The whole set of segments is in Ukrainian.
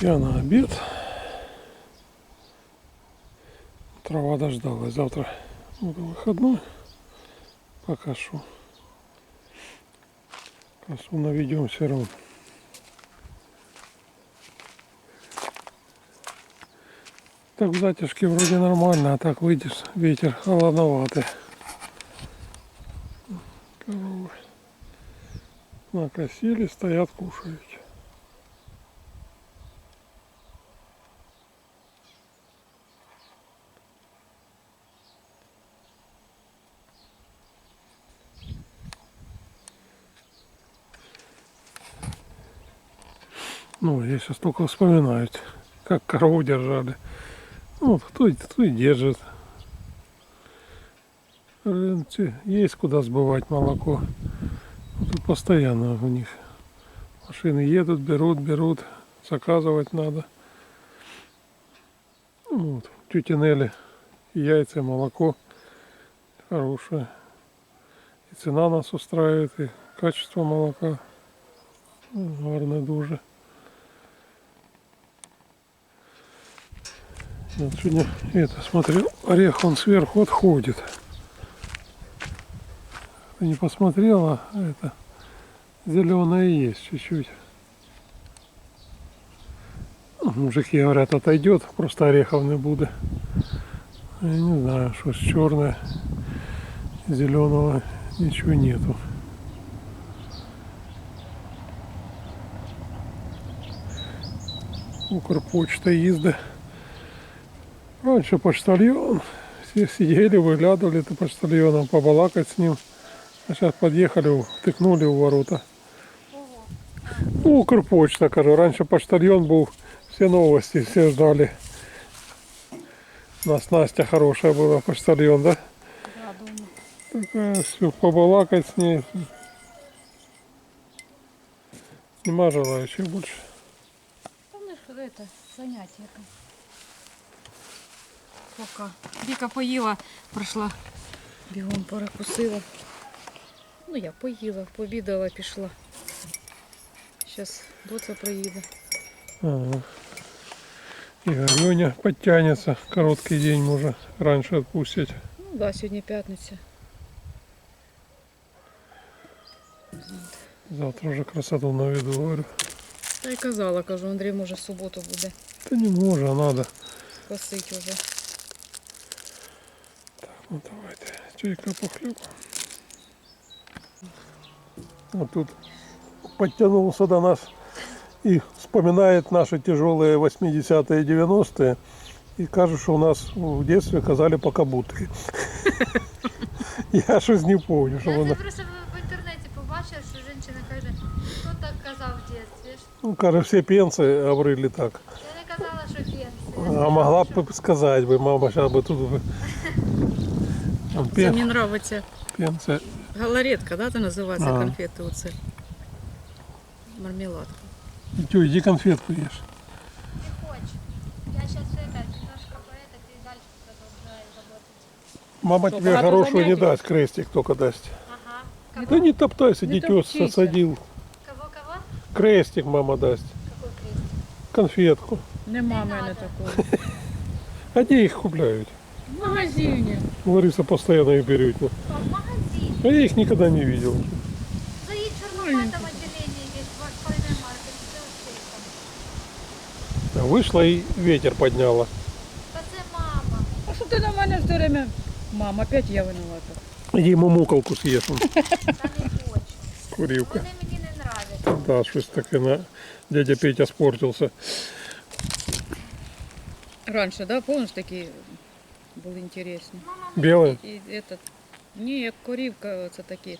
Я на обед. Трава дождалась. Завтра буду выходной. Покашу. Косу наведем все равно. Так в затяжке вроде нормально, а так выйдешь, ветер холодноватый. Коровы накосили, стоят, кушают. Ну, сейчас только вспоминаю, как корову держали. Ну, вот кто, и- кто и держит. Есть куда сбывать молоко. Вот Тут постоянно у них машины едут, берут, берут. Заказывать надо. Ну, вот, тети Нелли яйца, молоко хорошее. І ціна нас устраивает, и качество молока ну, гарне дуже. Вот сегодня это смотрел, орех он сверху отходит. Ты не посмотрела, это зеленое есть чуть-чуть. Ну, Мужики говорят, отойдет, просто орехов не буде. Я не знаю, что черное, зеленого ничего нету. Укрпочта їздить. Раньше почтальон. Все сидели, выглядывали ты почтальоном, побалакать с ним. А сейчас подъехали, втыкнули в ворота. Ну, Укрпочта, кажу. Раньше почтальон был, все новости, все ждали. У нас Настя хорошая была, почтальон, да? Да, дома. Такая, всё, побалакать с ней. Нема желающих больше. Та в них это, заняття. Поки Віка поїла, пройшла, бігом перекусила. Ну я поїла, пообідала, пішла. Зараз доця приїде. Ага. И Леня подтянется. Короткий день можно раньше отпустить. Ну так, да, сьогодні п'ятниця. Завтра уже красоту наведу, говорю. Та й казала, кажу, Андрій може в суботу буде Да не может, а надо. косить уже. Ну давайте, чайка похлеб. Вот тут подтянулся до нас и вспоминает наши тяжелые 80-е и 90-е. И кажется, что у нас в детстве казали покабутки. Я щось не помню, що Я вона. це просто в- в інтернеті побачила, що жінка каже, хто так казав в дитинстві. Ну, каже, всі пенсії обрили так. Я не казала, що пенсія. А могла б сказати би, мама, зараз би тут би. Там Це пен- мені подобається пенсія. галаретка, да, це називається Ага. конфети оце. Мармеладка. Тю, иди конфетку ешь. Не хочу. Я зараз это, немножко поэтак і далі продовжую работать. Мама Что, тебе багато хорошего не занятий? даст, крестик только даст. Ага. Да Кого? не топтайся, Не дитё топчися. садил. Кого, кого? Крестик мама даст. Какой крест? Конфетку. Нема в Не мене надо. такого. А где их купляют? В магазині. Лариса постоянно их берет. ну. А, в магазине. А я их никогда не видел. Заїдь в чорноматом отделении есть, в Файна Маркет, все все там. А Вышла и ветер подняла. Та це мама. А що ти на мене все время? Мам, опять я виновата. Иди ему муколку съешь. он, Та не хочу. Курилка. Вони мені не нравляться. Да, что таки на дядя Петя спортился. Раніше, да, помниш, такі були інтересні. Мама, Белый? І этот, ні, як корівка, це такі.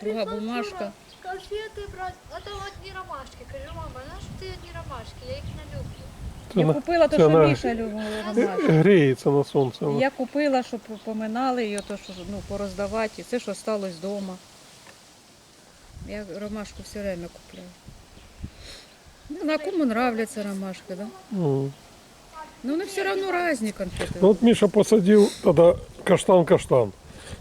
Друга бумажка. Конфети брати. А то одні ромашки. Кажу, мама, знаєш, ти одні ромашки, я їх не люблю. Я Она купила то, це що вона- Міша любила ромашки. греется на солнце. она. Я купила, щоб поминали її, то, що ну, пороздавати, і це, що сталося вдома. Я ромашку все время купляю. Ну, на кому нравляться ромашки, да? М. Ну, вони все одно різні конфети. Ну вот Миша посадил тогда каштан-каштан.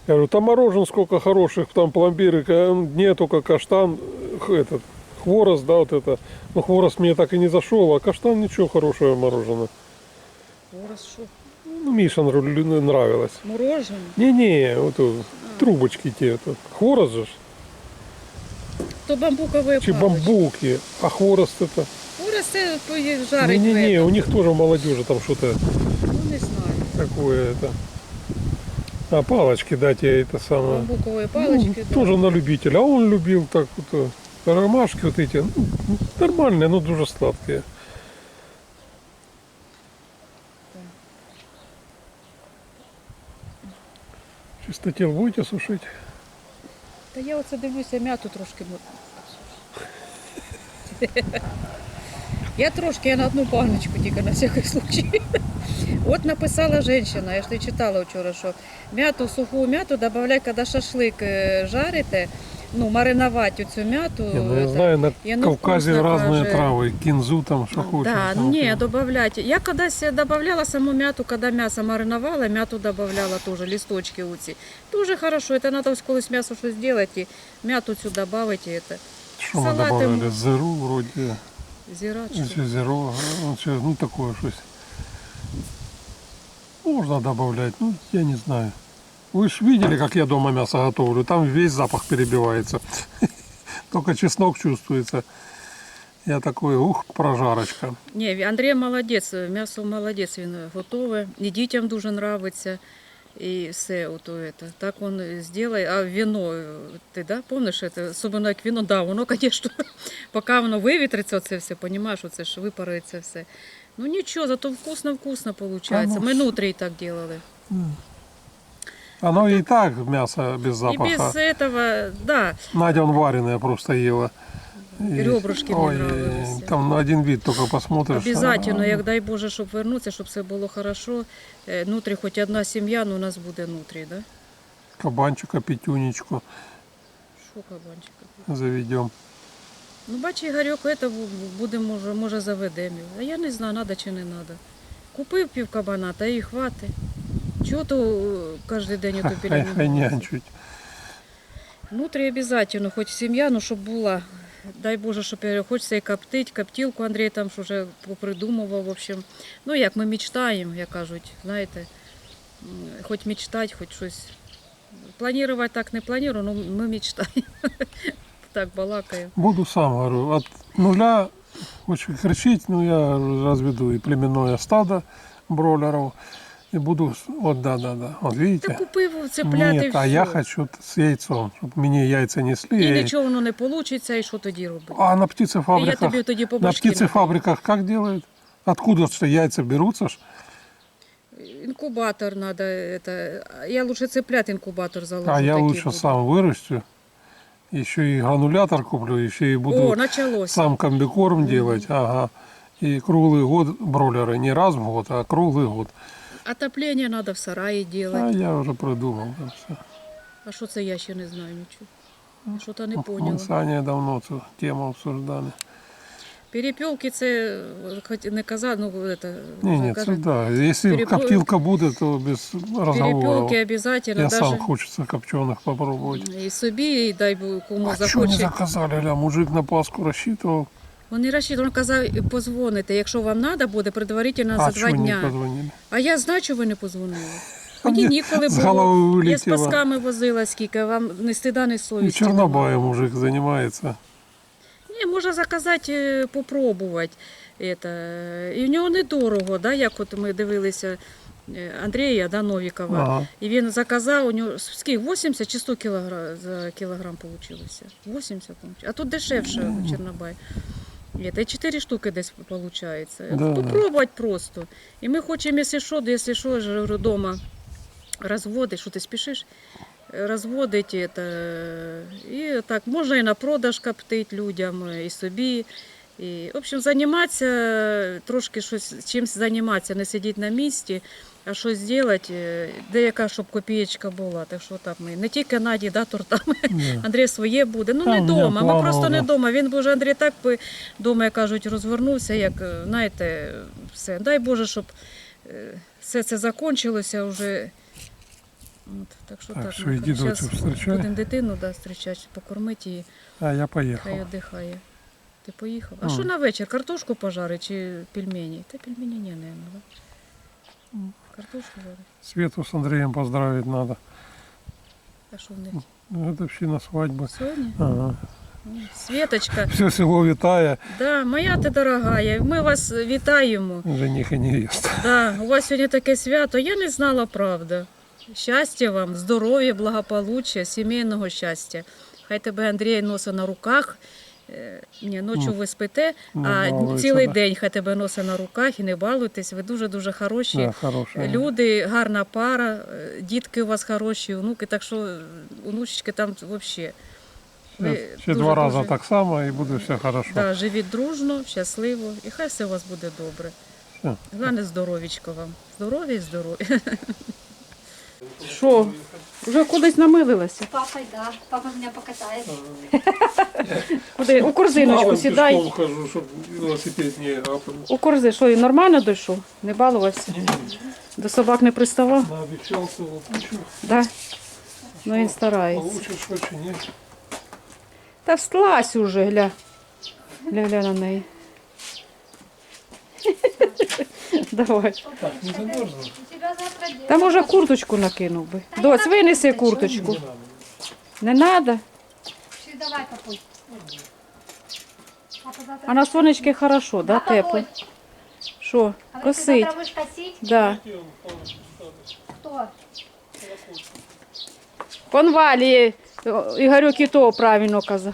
Я говорю, там морожен сколько хороших, там пломбиры, ка- не только каштан, х- этот, хворост, да, вот это. Ну, хворост мне так и не зашел, а каштан ничего хорошего мороженое. Хорошо. Ну, Миша нрав- нравилось. Морожене. Не-не, вот тут трубочки те, это, хворост же, ж, То бамбукові чи палички. бамбуки, а хворост это. По- жарить. Не-не-не, в у них тоже молодежи там что-то. Ну не знаю. такое это. А палочки, да, те это самое. Бамбукові Ну, палички. да. тоже на любителя. А он любил так вот э, ромашки вот эти. ну, нормальные, но дуже сладкие. Чистотел будете сушить? Та я оце дивлюся, м'яту трошки. мо- Я трошки, я на одну баночку тільки на всякий случай. От написала жінка, я ж не читала вчора, що м'яту, суху м'яту додавай, коли шашлик е, жарите, ну, маринувати цю м'яту. Не, ну, я это, знаю, на и оно Кавказе вкусно разные каже. травы. Кинзу там, что хочешь. Да, там, не, там. добавлять. Я колись добавляла саму м'яту, коли м'ясо мариновала, м'яту добавляла теж, листочки оці. Дуже хорошо, это надо ось колись м'ясо щось зробити, і м'яту цю добавити, это. Что мы салаты добавляли? м- Зеру вроде. Зірачку. Еще зеро. Ну, всё, ну такое что-то. Можно добавлять, ну я не знаю. Вы же видели, как я дома мясо готовлю? Там весь запах перебивается. Только чеснок чувствуется. Я такой, ух, прожарочка. Ні, Андрій молодець, м'ясо молодець, він готове. І дітям дуже подобається. І все, ото это. Так він зробить. А вино, ти да, пам'ятаєш, це, особливо як вино, да, воно, звісно, поки воно вивітриться, це все, розумієш, оце ж випарується все. Ну нічого, зато вкусно-вкусно. А ну, Ми внутрі так робили. Оно и так мясо без І запаха. без этого, да, Надя он вареное просто ела. Ребрышки мне Ой, нравились. Там на один вид только посмотришь. Обязательно, як дай Боже, щоб вернутися, щоб все було хорошо. Е, Внутрі хоч одна сім'я, ну у нас буде внутрі, да? Кабанчика, пятюнечку Що кабанчика? заведем. Ну, бач, Ігорьок, це буде, може, може заведемо. А я не знаю, треба чи не треба. Купив пів кабана, та і хвати. Чого то е, кожен день ото біля нього хай нянчуть. Внутрі обов'язково, хоч сім'я, ну щоб була. Дай Боже, щоб хочеться і коптить, коптілку Андрій там ж вже попридумував, в общем. Ну, як ми мечтаємо, як кажуть, знаєте, хоч мечтати, хоч щось. Планувати так не планую, але ми мечтаємо. Так балакаємо. Буду сам, говорю, от нуля очень кричить, ну я разведу и племенное стадо бройлеров. И буду, с- вот да, да, да, вот Та видите? купив цепляти Нет, а я все. хочу с яйцом, чтобы мне яйца несли. І я- нічого воно не вийде, і що тоді робити? А на І я птицефабриках, тобі тоді по на башки надаю. птицефабриках как делают? Откуда что яйца берутся? ж? Інкубатор треба. Это... Я лучше цеплят інкубатор заложу. А я такі лучше буду. сам вырастю. Еще и гранулятор куплю, еще и буду О, началося. сам комбикорм делать. Ага. И круглый год бройлеры. Не раз в год, а круглый год. Отоплення треба в сараї А робити. я уже придумал. да, всё. А що це я ще не знаю нічого. Що-то не Мы поняла. с Аней давно эту тему обсуждали. Перепілки це хоч не казати, ну это, Не, нет, кажуть, да. Если перепел- коптилка будет, то без разговоров. перепілки обов'язково, Я сам даже хочется копченых попробовать. і собі, і дай Бог, кому А что не захоче. заказали, ля, мужик на Пасху рассчитывал. Вони розчитують, він казав, позвоните, якщо вам треба буде, предварительно за два не дня. позвонили? А я знаю, що ви не позвонили. Мені ніколи з було. голови Я з пасками возила скільки, вам не стида, не И совісті. Чернобаем мужик занимается. Ні, можна заказати, е, попробувати. Это. І в нього недорого, да, як от ми дивилися е, Андрія да, Новікова. Ага. І він заказав, у нього скільки, 80 чи 100 кілограм, за кілограм вийшло? 80, по-моєму. а тут дешевше Чорнобай. І це 4 штуки десь виходить. Да. Попробувати просто. І ми хочемо, якщо що, якщо що, ж вдома розводить, що ти спішиш? Розводить это. І так, можна і на продаж коптити людям, і собі. І, в общем, займатися, трошки щось, чимось займатися, не сидіти на місці, а щось робити, деяка, щоб копієчка була. Так що так ми не тільки Наді, да, тортами. Андрій своє буде. Ну не вдома. Ми просто не вдома. Він би вже Андрій так би вдома, як кажуть, розвернувся, як е, знаєте, все. Дай Боже, щоб е, все це закінчилося вже. От, так що Так, так, що, йди, встречай. будемо дитину да, зустрічати, покормити її, А я хай віддихає. Ти поїхав. А А. що на вечір? Картошку пожарить чи пельмені? Та пельмені ні, да? Картошку жарить. Свету с Андреем поздравить надо. А що в них? Годовщина свадьбы. Сьогодні? Ага. М, Світочка, Все село витая, да, моя ти дорогая, ми вас вітаємо. жених и невеста. Да, у вас сьогодні таке свято. Я не знала, правда. Щастя вам, здоров'я, благополуччя, сімейного щастя. Хай тебе Андрій носить на руках. Е, Ні, ночі Ну, ви спите, не а цілий да. день хай тебе носить на руках і не балуйтесь. Ви дуже-дуже хороші. Да, хорошая. Люди, гарна пара, е, дітки у вас хороші, онуки, так що е, онучечки там взагалі. Ще, ще два рази так само і буде все хорошо. Да, живіть дружно, щасливо, і хай все у вас буде добре. Все. Головне здоровічко вам. Здоров'я і здоров'я. Що? Вже кудись намилилася? Папа, да. Папа меня покатает. Куди? У корзиночку сідай. хожу, щоб велосипед не. У корзи, що, і нормально дійшов? Не балувався? До собак не приставав? Наобіцявся лопучу. Да? Ну він старається. Получиш хоч і ні. Та вслазь уже, гля. Гля, гля на неї. Давай. Так, не замерзла? Та може курточку накинув би. Доць, винеси курточку. Не треба. Давай, папуль. Папа завтра... А на сонечки хорошо, да, Папа, тепло. ой, Що? А вы Косить. завтра будешь косить? Да. Кто? Конвалі Ігорюк і то правильно казав.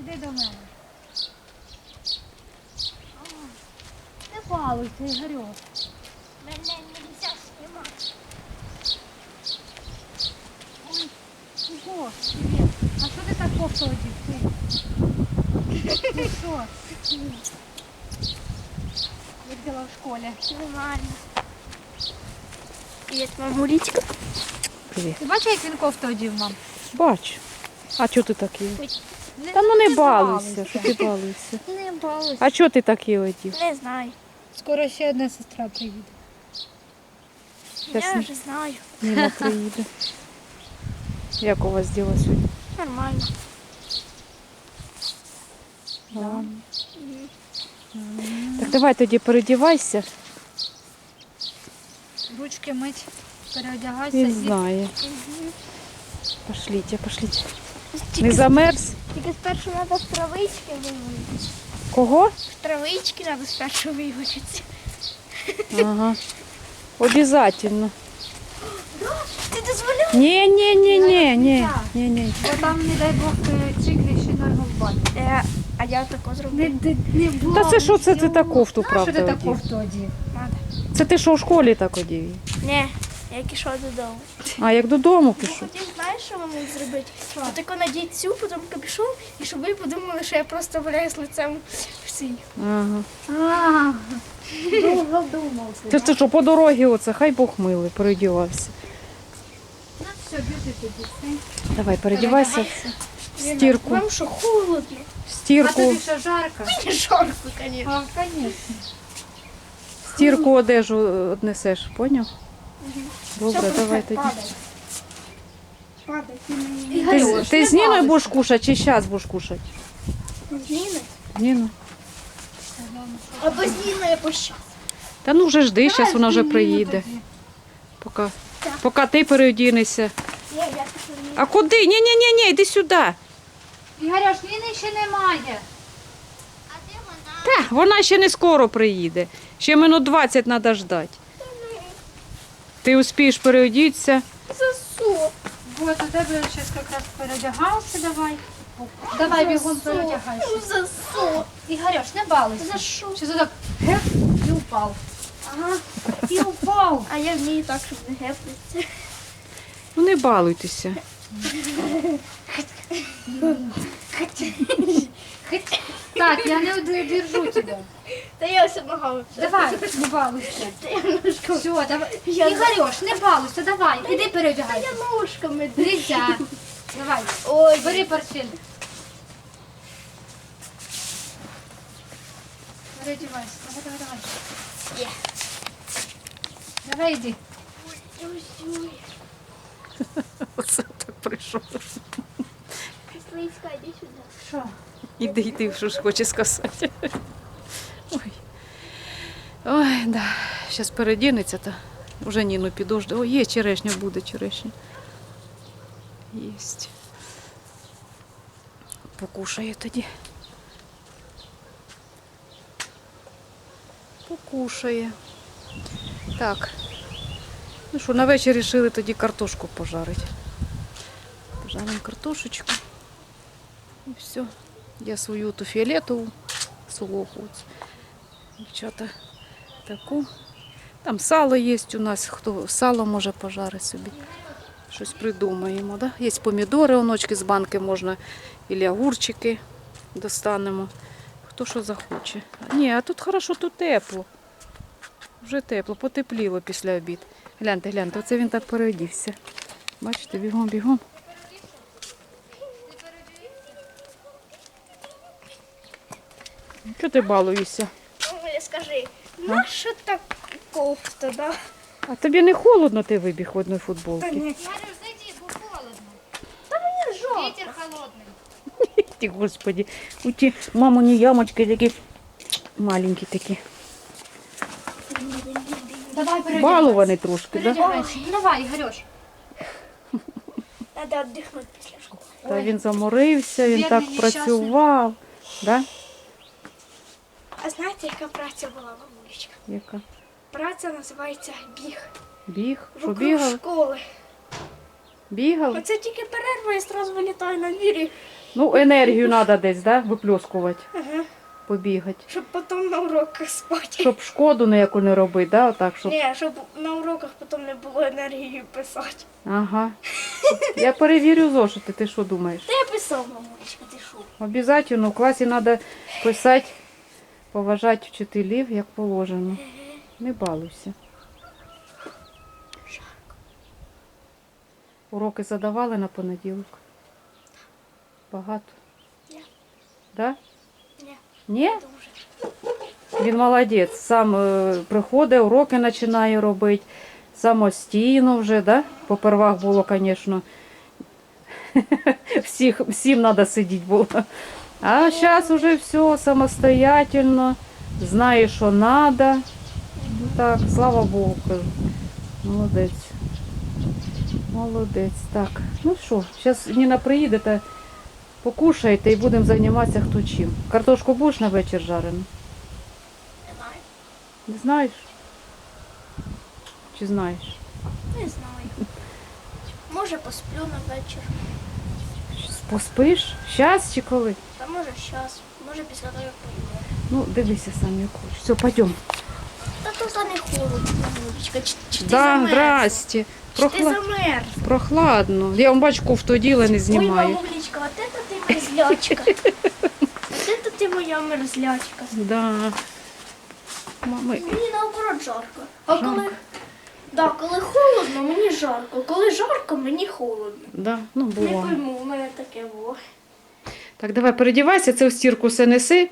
іди до мене. А, Не балуйся, Ігорьок. Мене нельзя знімати. Ой, ого, привіт. А що ти так кофту одів? Ти? Ти що? Видела в школі. Нормально. Привет, мамулечка. Привіт. Ти бачиш, як він кофту одів, мам? Бачу. А чого ти такий? Не- Та ну не не балуйся, балуйся. що ти балуйся. Не балуйся. А чого ти такий одів? Не знаю. Скоро ще одна сестра приїде. Щас Я не- вже знаю. Ніна приїде. Як у вас діло сьогодні? Нормально. Ладно. Так давай тоді передівайся. Ручки мить, переодягайся. Він і- знає. Пошліть, пошліть. Не замерз? Тільки спершу треба з травички виводити. Кого? З травички треба спершу виводити. Ага. Обязательно. Ти дозволяв? Ні, ні, ні, ні, ні, ні, ні. Бо там, не дай Бог, циклі ще його в. Е, а я тако. Не, не, не Та це що це ти так кофту, Що ти правда, так одів? кофту одів? Це ти що в школі так одів? Ні, я пішов додому. А як додому Ну, пішов? хотів, знаєш, що мені зробити? Отако надіть цю, потім капюшон, і щоб ви подумали, що я просто валяю з лицем в цій. Ага. А, довго думав. Ти ж ти що по дорозі оце, хай Бог милий, передівався. Ну все, біжи тоді. Давай, передівайся в стірку. Вам що, холодно? В А стірку, тобі що жарко? Мені жарко, звісно. А, звісно. в стірку одежу однесеш, поняв? Добре, давай тоді. падай. Ти мені. Ти, з- ти з Ніною будеш кушати чи зараз будеш кушати? З Ніни? Ніну. Або з Ніною, або щас. Та ну вже жди, зараз вона вже приїде. Поки, поки ти переодінешся. Ні, я пішла Ніни. А куди? Ні, ні, ні, ні, йди сюди. Ігорюш, Ніни ще немає. Та, вона ще не скоро приїде. Ще минут 20 треба ждати. Ти успієш переодітися. Засу. Вот у тебе зараз якраз переодягався, давай. Давай бігом переодягайся. Засу. Ігорюш, не балуйся. За що? Чи туди геп і упав. Ага. І упав. А я вмію так, щоб не гепнутися. Ну не балуйтеся. Так, я не держу тебе. Та я все ногами. Давай, не балуйся. Та я ножками. Все, давай. Я- Ігорюш, не балуйся, давай. Іди Та переодягайся. я ножками. Нельзя. Давай, Ой, бери портфель. Переодягайся. Давай, давай, давай. Є. Давай іди. Ой-ой. Оце так прийшов. Слизька, іди сюди. Що? Іди, йди, що ж хоче сказати. Ой. Ой, да. Зараз передінеться, та вже Ніну підожде. О, є черешня, буде черешня. Єсть. Покушає тоді. Покушає. Так. Ну що, на вечір рішили тоді картошку пожарити. Пожаримо картошечку. І все. Я свою ту фіолетову солоху. Дівчата таку. Там сало є у нас, хто сало може пожарити собі. Щось придумаємо. Да? Є помідори, оночки з банки можна, і огурчики достанемо. Хто що захоче. Ні, а тут хорошо, тут тепло. Вже тепло, потепліло після обід. Гляньте, гляньте, оце він так переодівся. Бачите, бігом, Чого ти балуєшся? Оля, скажи, наша так кофта, да? А тобі не холодно, ти вибіг в одній футболці? ні. Марюш, зайди, бо холодно. Мені жовто. Вітер холодний. Ти, господи, у ті мамині ямочки такі маленькі такі. Давай. Балувані трошки, да? Давай, Ігорюш. Треба віддихнути після школи. Та він заморився, він так Бідний, працював. Да? А знаєте, яка праця була мамулечка? Яка? Праця називається біг. Біг? Що бігав? школи. Бігав? Оце тільки перерва і одразу вилітаю на двірі, Ну, енергію треба десь, да? Випльоскувати, ага. побігати. щоб потім на уроках спати. Щоб шкоду ніяку не робити, да? Отак, щоб... Ні, щоб на уроках потім не було енергії писати. Ага. Я перевірю зошити, ти що думаєш? Та я писав, мамулечка, ти що? Обязательно в класі треба писати, поважати вчителів, як положено. Не балуйся. Уроки задавали на понеділок? Багато? Ні. Да? Ні. Ні? Дуже. Він молодець. Сам е, приходить, уроки починає робити. Самостійно вже, да? Попервах було, звісно. Всіх, всім треба сидіти було. А зараз вже все самостоятельно, знає, що треба. Так, слава Богу, кажу. Молодець. Молодець. Так. Ну що, зараз Ніна приїде та покушаєте і будемо займатися хто чим. Картошку будеш на вечір жарену? Не знаю. Не знаєш? Чи знаєш? Не знаю. Може посплю на вечір. Поспиш? Щас чи коли? Може зараз. Може після того, як поїду. Ну, дивися сам, як хочеш. Все, пойдем. Та тут не холодно, мамулечка. Чи, чи ти Да, замерз? здрасте. Чи ти Прохла... замерз? Прохладно. Я вам бачу, кофту оділа, не Ой, знімаю. мамулечка, от это ти мерзлячка. От это ти моя мерзлячка. Да. Мами. Мені наоборот жарко. А коли, да, коли холодно, мені жарко. Коли жарко, мені холодно. Да, ну Не буває. пойму, у мене таке було. Так, давай передівайся, це в стірку все неси.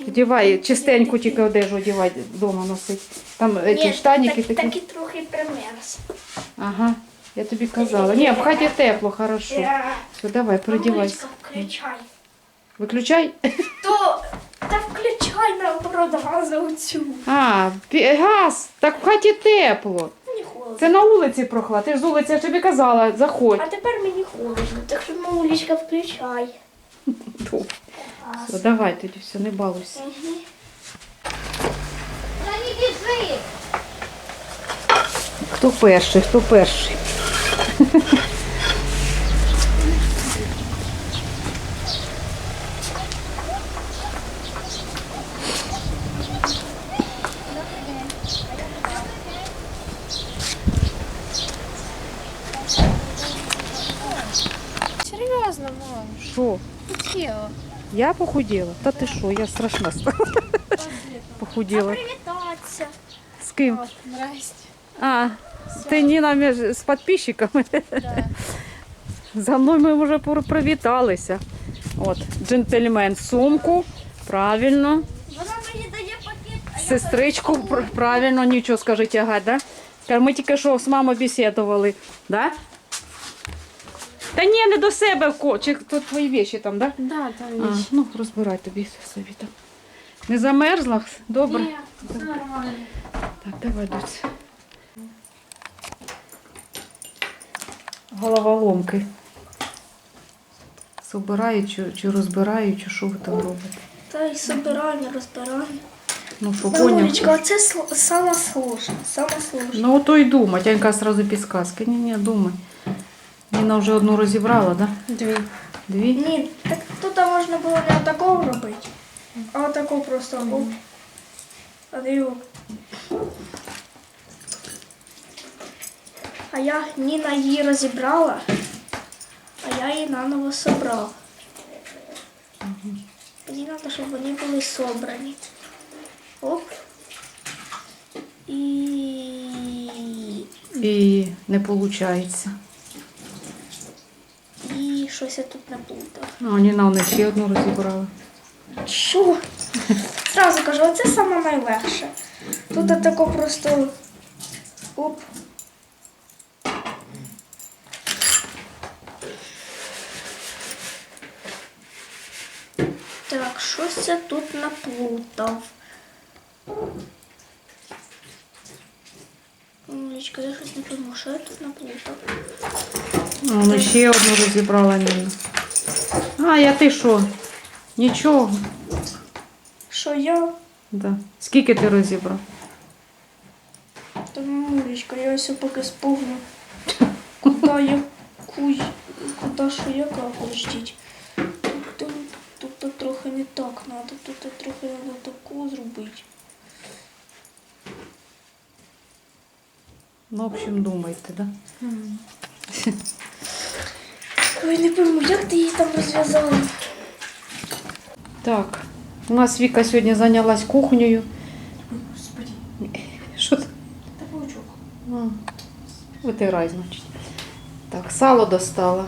Вдівай, чистеньку тільки одежу одівай вдома носить. Там ці Ні, штаніки так, такі. такі трохи примерз. Ага, я тобі казала. Ні, в хаті тепло, хорошо. Все, давай, передівайся. Включай. Виключай. То, та включай наоборот газу оцю. А, газ, так в хаті тепло. Мені холодно. Це на вулиці прохлад. Ти ж з вулиці, я ж тобі казала, заходь. А тепер мені холодно. Так що мамулечка, включай. Добре. Все, давай тоді, все, не балуйся. Та не біжи. Хто перший, хто перший? Я похудела? Та ти що, я страшна стала. Похудела. Привітатися. З ким? Здрасте. А, ти Ніна з підписчиками. Да. За мною ми вже привіталися. От, джентльмен сумку. Правильно. Вона мені дає пакет, а я Сестричку правильно, нічого скажи тягать, да? Ми тільки що з мамою бесідували, да? Та ні, не до себе, ко. Чи то твої віші там, да? Да, там А, ну, розбирай тобі собі там. Не замерзла? Добре? Ні, все нормально. Так, давай, доць. Головоломки. Собирають чи, чи розбирають, чи що ви там робите? Та й собирання, розбирання. Ну, що поняв? оце сл- сама сложна. Ну, то й думай. Тянька сразу підсказки. Ні, ні, думай. Ніна вже одну розібрала, да? Дві. Дві? Ні, так тут можна було не такого робити, а отако просто оп. А диво. А я Ніна її розібрала, а я її наново собрав. Мені треба, щоб вони були собрані. Оп. І І не виходить. Щось я тут наплутав. Ну, Ніна вона ще одну розібрала. Що? Зразу кажу, оце саме найлегше. Тут тако просто. Оп. Так, щось я тут наплутав. Лічка, я щось не пойму, що я тут наплутав. Ну, вона ще одну розібрала Ніна. А, я ти що? Нічого. Що я? Да. Скільки ти розібрав? Та мамулечка, я ось поки спогну. Куда я куй, куда що яка подождіть. Тут, тут, тут трохи не так треба, тут трохи треба таку зробити. Ну, в общем, думайте, да? Ой, не пойму, як ти її там розв'язала? Так, у нас Віка сьогодні зайнялась кухнею. Господи, Що ти? та паучок. А, Витирай, значить. Так, сало достала.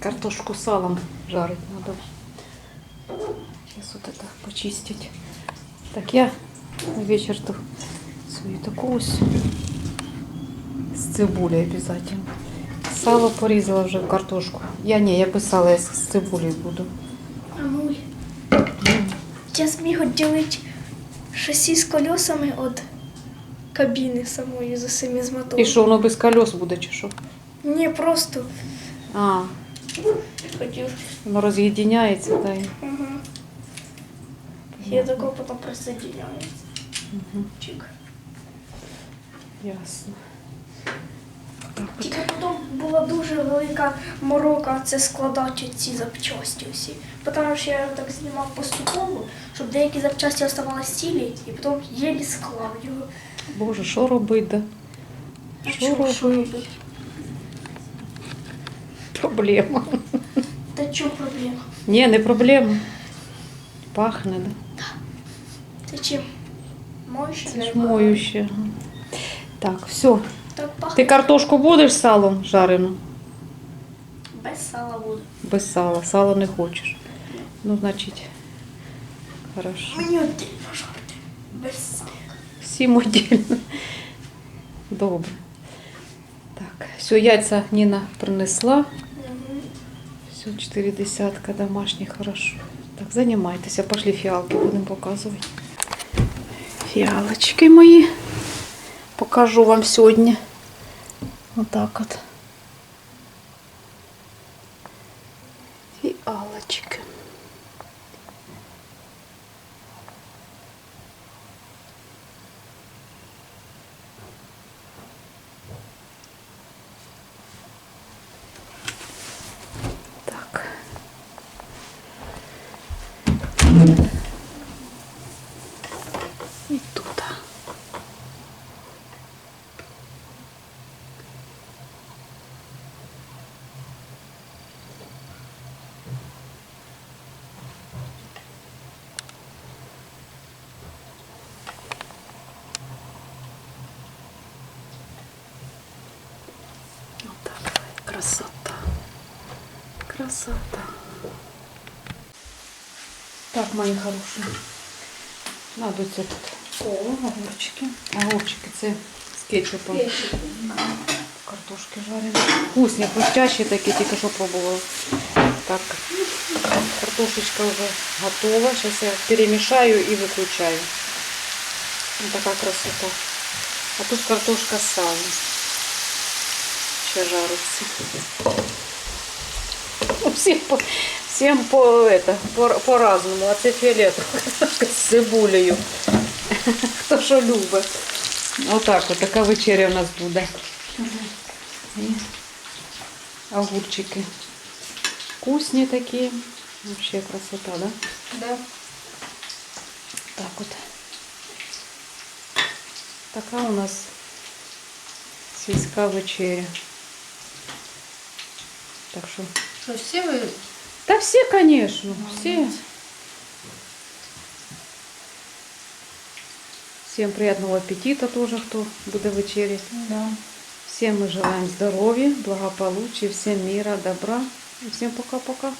Картошку з салом жарить надо. Сейчас вот это почистить. Так, я на вечер ту свою таку ось Цибулею обязательно. Сало порізала вже картошку. Я не, я писала, я з цибулею буду. Мамуль, я зміг відділити шасі з колесами від кабіни самої з усіми з мотором. І що, воно без колес буде чи що? Ні, просто А, хотів. воно роз'єдиняється, та й. Угу. Я такого потім присоединяюсь. Угу, Чик. ясно. Тільки потім була дуже велика морока це складати ці запчасті усі. Тому що я так знімав поступово, щоб деякі запчасті оставалися цілі, і потім єлі склав його. Боже, що робити, да? Що робити? Проблема. Та чого проблема? Ні, не проблема. Пахне, да? Ти чим? Моєш? Це ж моюще. Так, все. Так пахне. Ти картошку будеш салом жарену? Без сала буде. Без сала. Сало не хочеш. Ну, значить, хорошо. Мені отдельно жарити. Без сала. Всім отдельно. Добре. Так, все, яйця Ніна принесла. Все, чотири десятка домашніх, хорошо. Так, займайтеся, пошли фіалки будемо показувати. Фіалочки мої. Покажу вам сьогодні. Отак от. Фіалочки. І тут. Вот так. Красота. Красота. Так, мои хорошие. Надо це тут. О, огурчики. Огурчики це з кетчупом. Картошки жарені. Вкусні, хрустящі такі, тільки що пробувала. Так, картошечка вже готова. Зараз я перемішаю і виключаю. Ось така красота. А тут картошка з салом. Ще жариться. Ну, Всім по, всім по, это, по, по-разному. А це фіолетова картошка з цибулею. Хто що любить. Отак, от така вечеря у нас буде. І огурчики. Вкусні такі. Вообще красота, да? Да. Так от. Така у нас сільська вечеря. Так що. Що, всі ви Та всі, звісно, всі. Всем приятного аппетита тоже, кто будет вечерять. Да. Всем мы желаем здоровья, благополучия, всем мира, добра. И всем пока-пока.